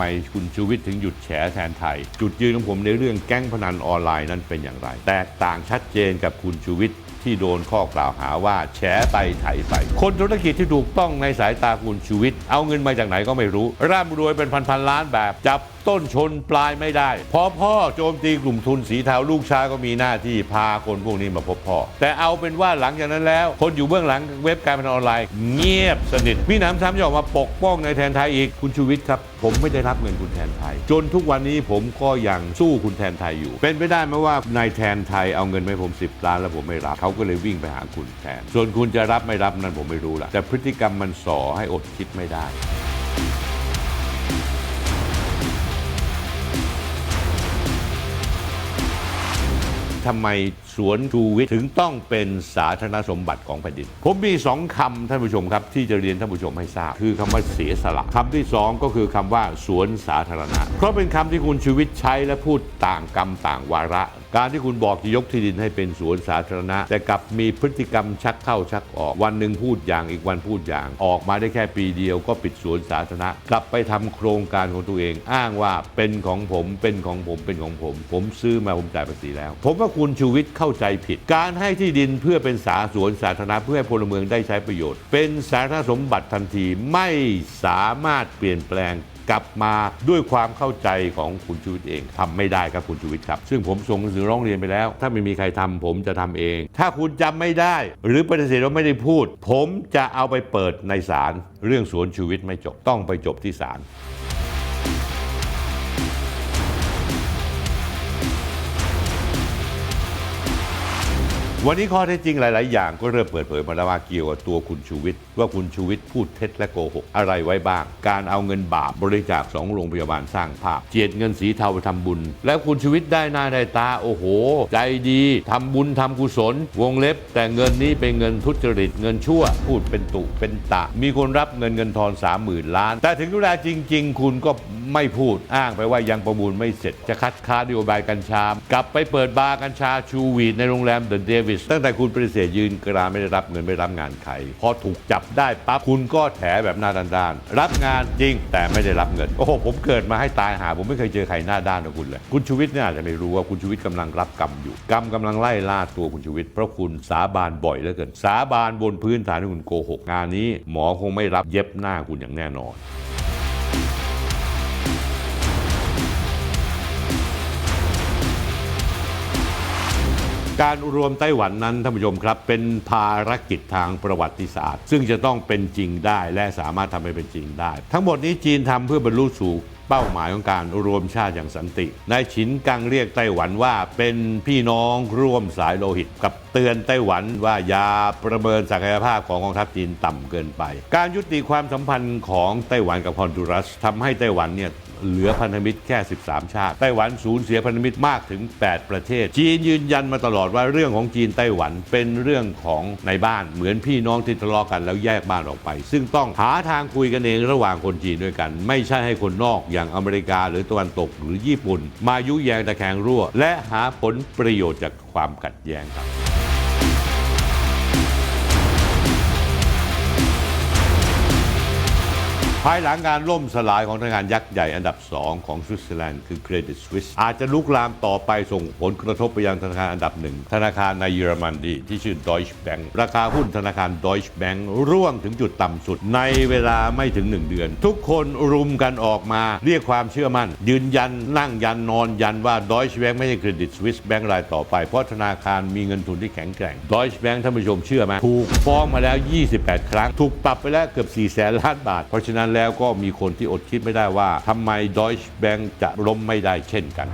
ไมคุณชูวิทย์ถึงหยุดแฉแทนไทย จุดยืนของผมในเรื่องแก๊งพนันออนไลน์นั้นเป็นอย่างไร แตกต่างชัดเจนกับคุณชูวิทย์ ที่โดนข้อกล่าวหาว่าแฉไปไถไป คนธุรกิจที่ถูกต้องในสายตาคุณชูวิทย์เอาเงินมาจากไหนก็ไม่รู้ ร่ำรวยเป็นพันๆล้านแบบจับต้นชนปลายไม่ได้ พอพ่อโจมตีกลุ่มทุนสีเทาลูกชายก็มีหน้าที่พาคนพวกนี้มาพบพ่อ แต่เอาเป็นว่าหลังจากนั้นแล้ว คนอยู่เบื้องหลังเว็บการพนันออนไลน์ เงียบสนิทพี่หน้ำซ้ำจะออกมาปกป้องในแทนไทยอีกคุณชูวิทย์ครับ ผมไม่ได้รับเงินคุณแทนไทย จนทุกวันนี้ผมก็ยังสู้คุณแทนไทยอยู่ เป็นไปได้ไหมว่านายแทนไทยเอาเงินมาผม 10ล้านแล้วผมไม่รับเขาก็เลยวิ่งไปหาคุณแทน ส่วนคุณจะรับไม่รับนั้นผมไม่รู้ละแต่พฤติกรรมมันส่อให้อดคิดไม่ได้ทำไมสวนชูวิทย์ถึงต้องเป็นสาธารณสมบัติของแผ่นดิน ผมมีสองคำท่านผู้ชมครับ ที่จะเรียนท่านผู้ชมให้ทราบ คือคำว่าเสียสละคำที่สองก็คือคำว่าสวนสาธารณะ เพราะเป็นคำที่คุณชูวิทย์ใช้และพูดต่างกรรมต่างวาระ การที่คุณบอกจะยกที่ดินให้เป็นสวนสาธารณะ แต่กลับมีพฤติกรรมชักเข้าชักออกวันหนึ่งพูดอย่างอีกวันพูดอย่าง ออกมาได้แค่ปีเดียวก็ปิดสวนสาธารณะ กลับไปทำโครงการของตัวเอง อ้างว่าเป็นของผมเป็นของผมเป็นของผม ผมซื้อมาผมจ่ายภาษีแล้ว ผมว่าคุณชูวิทย์เข้าใจผิด การให้ที่ดินเพื่อเป็นสาสวนสาธารณะเพื่อให้พลเมืองได้ใช้ประโยชน์ เป็นสาธารณสมบัติทันทีไม่สามารถเปลี่ยนแปลง กลับมาด้วยความเข้าใจของคุณชูวิทย์เองทำไม่ได้ครับคุณชูวิทย์ครับ ซึ่งผมส่งหนังสือร้องเรียนไปแล้ว ถ้าไม่มีใครทำผมจะทำเอง ถ้าคุณจำไม่ได้ หรือปฏิเสธว่าไม่ได้พูด ผมจะเอาไปเปิดในศาลเรื่องสวนชูวิทย์ไม่จบต้องไปจบที่ศาล วันนี้ข้อเท็จจริงหลาย ๆ อย่างก็เริ่มเปิดเผยมาแล้วว่าเกี่ยวกับตัวคุณชูวิทย์ว่าคุณชูวิทย์พูดเท็จและโกหกอะไรไว้บ้าง การเอาเงินบาปบริจาคสองโรงพยาบาลสร้างภาพ เจียดเงินสีเทาไปทำบุญ แล้วคุณชูวิทย์ได้หน้าได้ตาโอ้โห ใจดีทำบุญทำกุศล วงเล็บ แต่เงินนี้เป็นเงินทุจริตเงินชั่ว พูดเป็นตุเป็นตะ มีคนรับเงินเงินทอนสามหมื่นล้าน แต่ถึงเวลาจริง ๆ คุณก็ไม่พูดอ้างไปว่ายังประมูลไม่เสร็จ จะคัดค้านนโยบายกัญชากลับไปเปิดบาร์กัญชาชูวีดในโรงแรมเดอะเดวสตั้งแต่คุณปฏิเสธยืนกรานไม่ได้รับเงินไม่รับงานใครพอถูกจับได้ปั๊บคุณก็แถแบบหน้าด้านๆรับงานจริงแต่ไม่ได้รับเงินโอ้โหผมเกิดมาให้ตายหา ผมไม่เคยเจอใครหน้าด้านกับคุณเลย คุณชูวิทย์เนี่ยอาจจะไม่รู้ว่าคุณชูวิทย์กำลังรับกรรมอยู่ กรรมกำลังไล่ล่าตัวคุณชูวิทย์เพราะคุณสาบานบ่อยเหลือเกิน สาบานบนพื้นฐานที่คุณโกหกงานนี้ หมอคงไม่รับเย็บหน้าคุณอย่างแน่นอน การรวมไต้หวันนั้นท่านผู้ชมครับ เป็นภารกิจทางประวัติศาสตร์ ซึ่งจะต้องเป็นจริงได้และสามารถทำให้เป็นจริงได้ ทั้งหมดนี้จีนทำเพื่อบรรลุสู่เป้าหมายของการรวมชาติอย่างสันติ นายฉินกังเรียกไต้หวันว่าเป็นพี่น้องร่วมสายโลหิต กับเตือนไต้หวันว่าอย่าประเมินศักยภาพของกองทัพจีนต่ำเกินไป การยุติความสัมพันธ์ของไต้หวันกับฮอนดูรัสทำให้ไต้หวันเนี่ย เหลือพันธมิตรแค่ 13 ชาติ ไต้หวันสูญเสียพันธมิตรมากถึง 8 ประเทศ จีนยืนยันมาตลอดว่าเรื่องของจีนไต้หวันเป็นเรื่องของในบ้านเหมือนพี่น้องที่ทะเลาะกันแล้วแยกบ้านออกไป ซึ่งต้องหาทางคุยกันเองระหว่างคนจีนด้วยกัน ไม่ใช่ให้คนนอกอย่างอเมริกาหรือตะวันตกหรือญี่ปุ่น มายุแยงตะแคงรั่ว และหาผลประโยชน์จากความขัดแย้งครับ ภายหลังการล่มสลายของธนาคารยักษ์ใหญ่อันดับ 2 ของสวิตเซอร์แลนด์คือ Credit Suisse อาจจะลุกลามต่อไปส่งผลกระทบไปยังธนาคารอันดับหนึ่งธนาคารในเยอรมนีที่ชื่อ Deutsche Bank ราคาหุ้นธนาคาร Deutsche Bank ร่วงถึงจุดต่ำสุดในเวลาไม่ถึง 1 เดือน ทุกคนรุมกันออกมาเรียกความเชื่อมั่น ยืนยันนั่งยันนอนยันว่า Deutsche Bank ไม่ใช่ Credit Suisse Bank รายต่อไปเพราะธนาคารมีเงินทุนที่แข็งแกร่ง Deutsche Bank ท่านผู้ชมเชื่อไหมถูกฟ้องมาแล้ว 28 ครั้ง ถูกปรับไปแล้วเกือบ4แสนล้านบาทเพราะฉะนั้นแล้วก็มีคนที่อดคิดไม่ได้ว่าทำไมดอยช์แบงค์จะล้มไม่ได้เช่นกัน